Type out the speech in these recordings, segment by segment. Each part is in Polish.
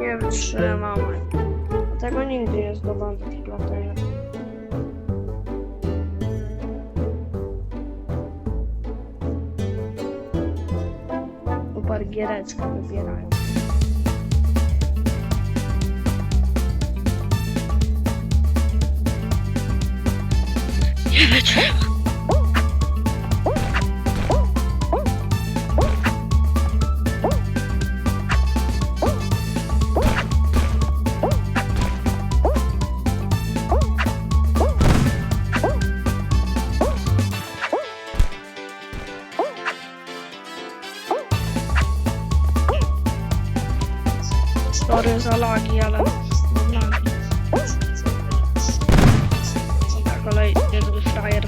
Nie wytrzymam. Tego nigdy nie zdobędę dla tego. Bargierecka wybierają. Nie wytrzymam. Sorry za lagi, ale mam lagi. Na kolej niezły frajer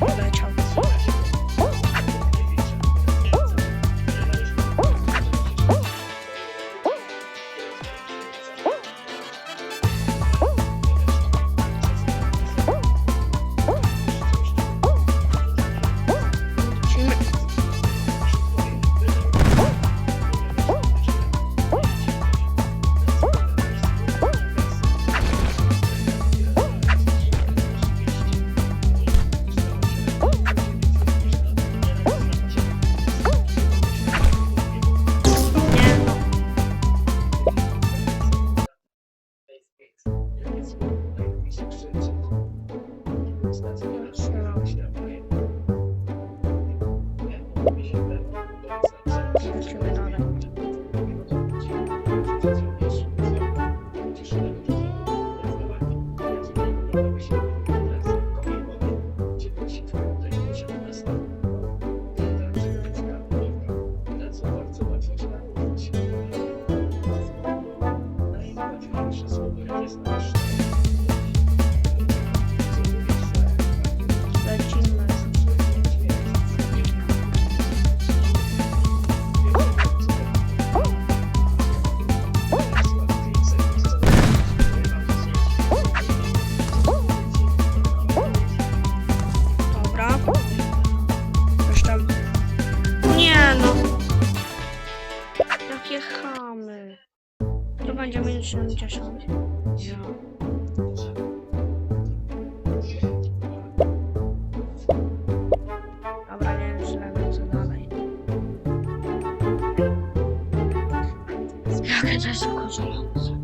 Jakie to jest wkurzające.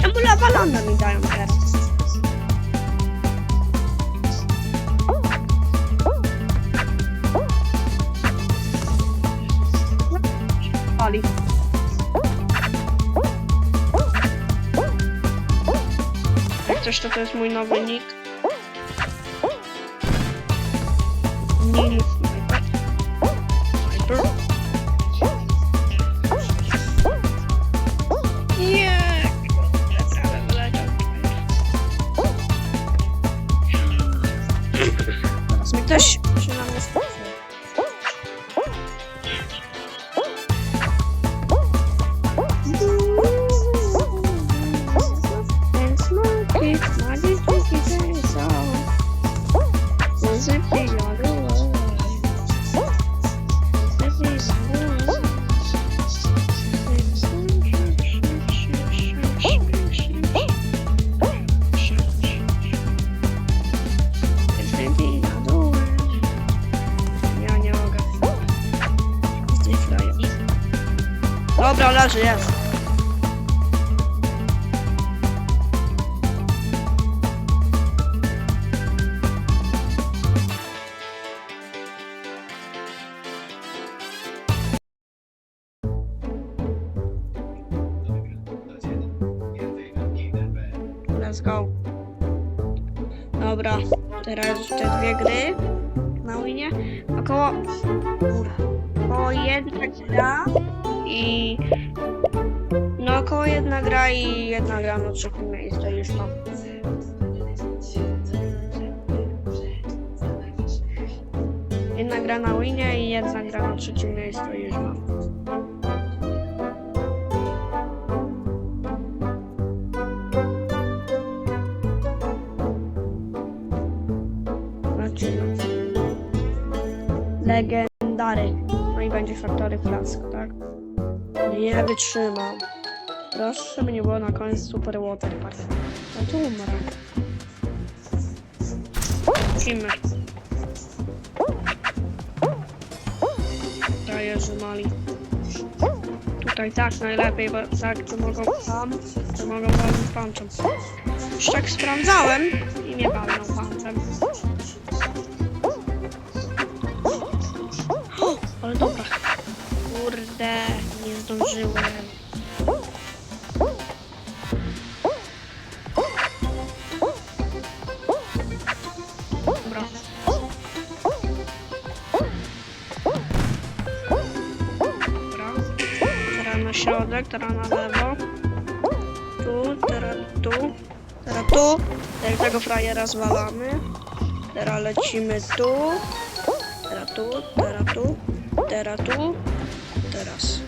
Czemu lawalonę mi dają teraz? Pali. Coś to jest mój nowy nick. Nil Sniper. Sniper. Nie! Teraz mi ktoś Leży, jest. Go. Dobra, teraz jeszcze dwie gry na winie. Około, około jedna gra i jedna gra i jedna gra na trzecim miejscu już tam. Jedna gra na winie i jedna gra na trzecim miejscu już mam. Znaczy, Legendary. No i będzie faktory klask, tak? Nie wytrzymam. Proszę, żeby nie było na koniec Super Water Park. No tu umrę. Lecimy. Frajerzy mali. Tutaj tak najlepiej, bo tak to mogą tam, to mogą walnąć punczem. Już tak sprawdzałem i nie walną punczem. O, ale dobra. Kurde, nie zdążyłem. Na środek, teraz na lewo. Tu, teraz tu. Teraz tu. Jak tego frajera zwalamy. Teraz lecimy tu. Teraz tu, teraz tu, teraz tu, teraz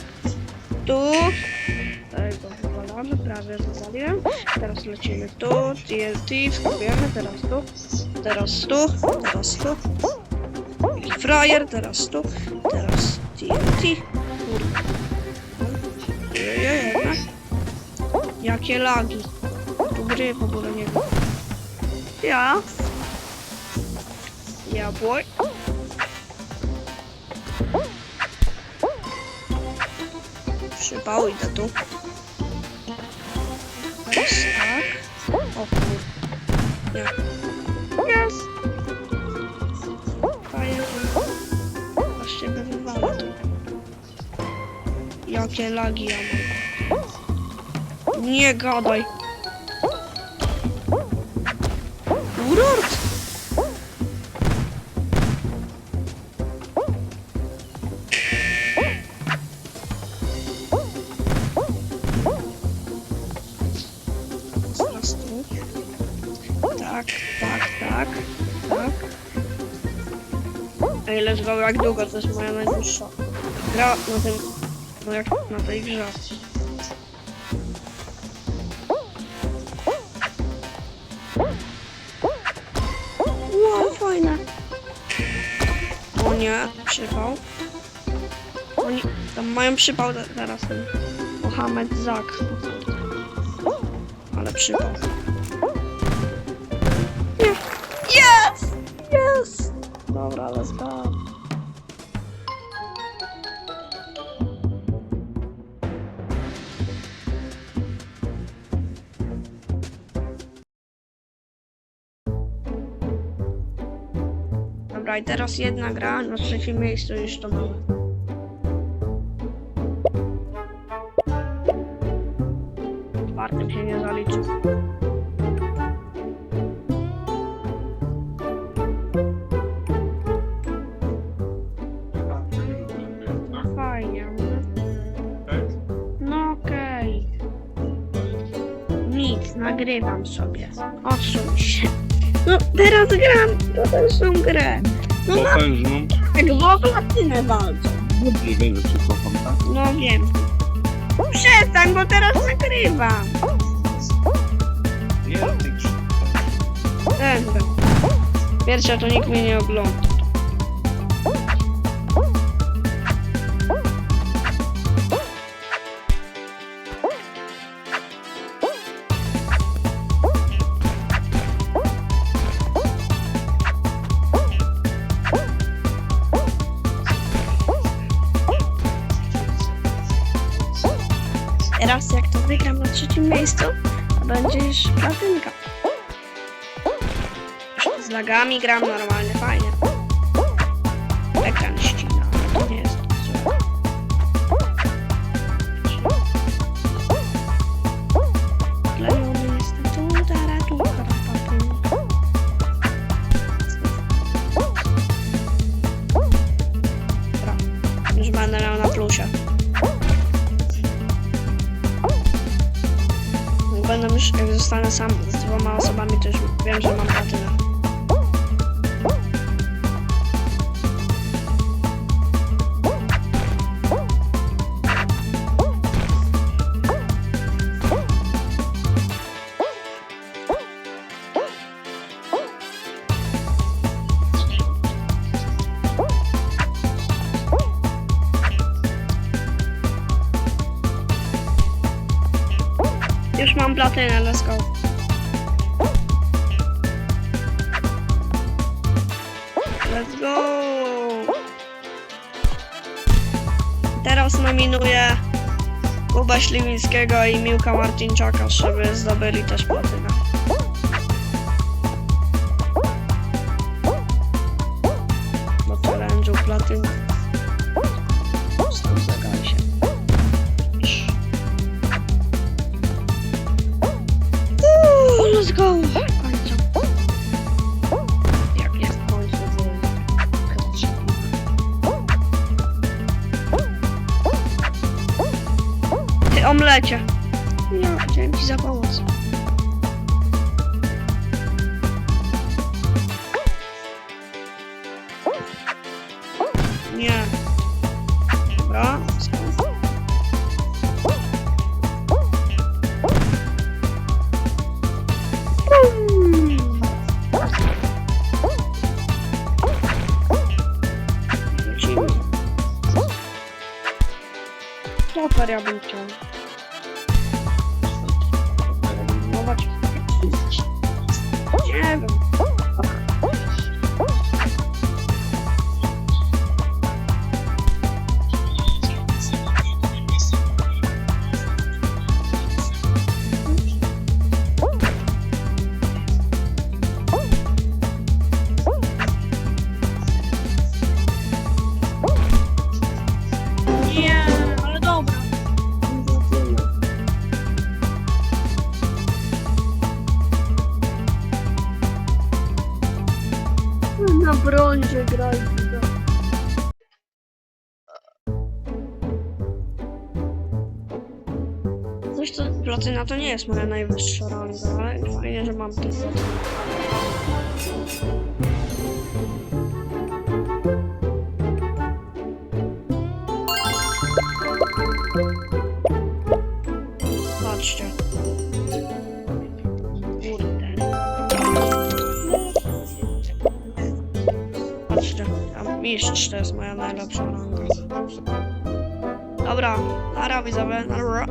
tu. Tego wywalamy, prawie wywaliłem. Teraz lecimy tu, TNT, wskakujemy, teraz tu, teraz tu, teraz tu. I frajer, teraz tu, teraz TNT. Kurde. Ojej, jednak. Jakie lagi. Tu gry w ogóle nie wiem. Ja. Ja boy. Przypał, idę tu. Teraz tak. O kur... Nie. Jakie lagi ja mam. Nie gadaj. Urort! Tak, tak, tak, tak. Ej, let's go, jak długo? To jest moja najdłuższa gra na tym, no jak na tej grze. Wow, fajne. O nie, przypał. Oni tam mają przypał te- teraz ten Mohamed Zak. Ale przypał. Nie. Yes! Yes! Dobra, let's go. Dobra, i teraz jedna gra, na trzecim miejscu już to mamy. Czwartym się nie zaliczy. Fajnie. No okej. Nic, nagrywam sobie. Odsuń się. No teraz gram potężną grę. No na Potężną. jak w platynę walczę. Dobrze wiem, że cię kocham, tak? No wiem. Przestań, bo teraz nagrywam. Nie, ty krzyk. Pierwsza to nikt mnie nie ogląda. Teraz jak to wygram na trzecim miejscu, to będzie już platynka. Z lagami gram normalnie, fajnie. Zostanę sam z dwoma osobami, to już wiem, że mam platynę. Platynę, let's go. Let's go! Teraz nominuję Kuba Śliwińskiego i Miłka Marcinczaka, żeby zdobyli też platynę. Go! W końcu. Jak nie w końcu, to. Ty omlecie. Ja, dzięki za pomoc. Nie. Dobra. Graj. Coś to platyna to nie jest moja najwyższa ranga, ale fajnie, że mam to. Jest moja najlepsza ranga. Dobra, nara widzowie, nara.